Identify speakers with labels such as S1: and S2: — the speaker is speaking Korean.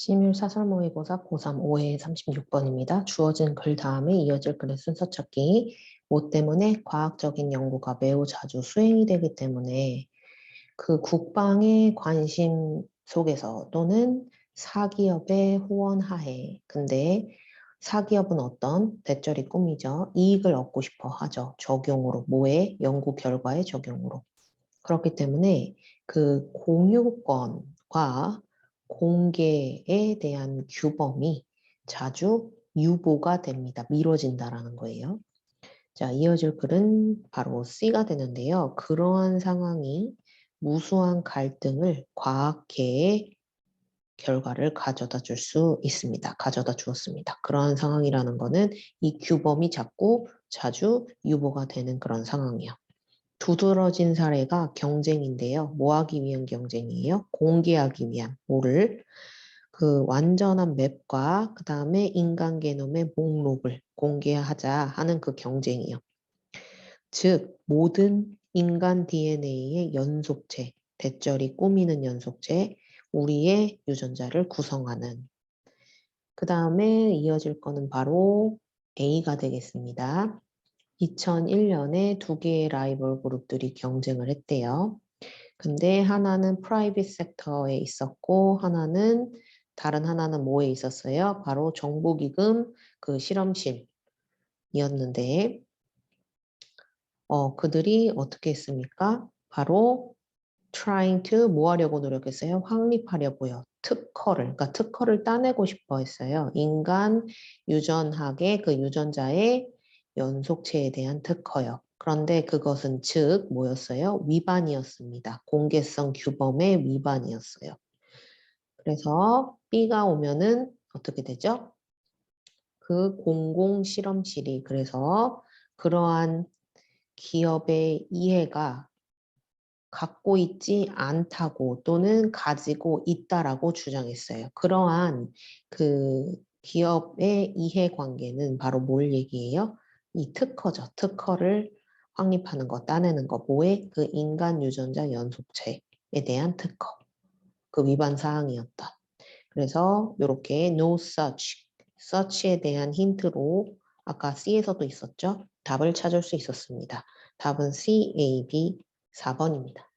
S1: 시뮬 사설 모의고사 고3 5회 36번입니다. 주어진 글 다음에 이어질 글의 순서 찾기. 뭐 때문에 과학적인 연구가 매우 자주 수행이 되기 때문에 그 국방의 관심 속에서 또는 사기업의 후원 하에 근데 사기업은 어떤 대절이 꿈이죠. 이익을 얻고 싶어 하죠. 적용으로 뭐에 연구 결과의 적용으로. 그렇기 때문에 그 공유권과 공개에 대한 규범이 자주 유보가 됩니다. 미뤄진다라는 거예요. 자, 이어질 글은 바로 C가 되는데요. 그러한 상황이 무수한 갈등을 과학계의 결과를 가져다 줄 수 있습니다. 가져다 주었습니다. 그러한 상황이라는 거는 이 규범이 자꾸 자주 유보가 되는 그런 상황이요. 두드러진 사례가 경쟁인데요. 뭐 하기 위한 경쟁이에요? 공개하기 위한 뭐를 그 완전한 맵과 그 다음에 인간 게놈의 목록을 공개하자 하는 그 경쟁이요. 즉 모든 인간 DNA의 연속체, 대절이 꾸미는 연속체, 우리의 유전자를 구성하는 그 다음에 이어질 거는 바로 A가 되겠습니다. 2001년에 두 개의 라이벌 그룹들이 경쟁을 했대요. 근데 하나는 프라이빗 섹터에 있었고 하나는 다른 하나는 뭐에 있었어요? 바로 정보기금 그 실험실이었는데 어, 그들이 어떻게 했습니까? 바로 trying to 뭐 하려고 노력했어요? 확립하려고요. 특허를, 그러니까 특허를 따내고 싶어 했어요. 인간 유전학의 그 유전자의 연속체에 대한 특허요. 그런데 그것은 즉 뭐였어요? 위반이었습니다. 공개성 규범의 위반이었어요. 그래서 B가 오면은 어떻게 되죠? 그 공공 실험실이 그래서 그러한 기업의 이해가 갖고 있지 않다고 또는 가지고 있다라고 주장했어요. 그러한 그 기업의 이해관계는 바로 뭘 얘기해요? 이 특허죠. 특허를 확립하는 거, 따내는 거, 뭐에? 그 인간 유전자 연속체에 대한 특허. 그 위반 사항이었다. 그래서 이렇게 no such, such에 대한 힌트로 아까 C에서도 있었죠. 답을 찾을 수 있었습니다. 답은 C, A, B 4번입니다.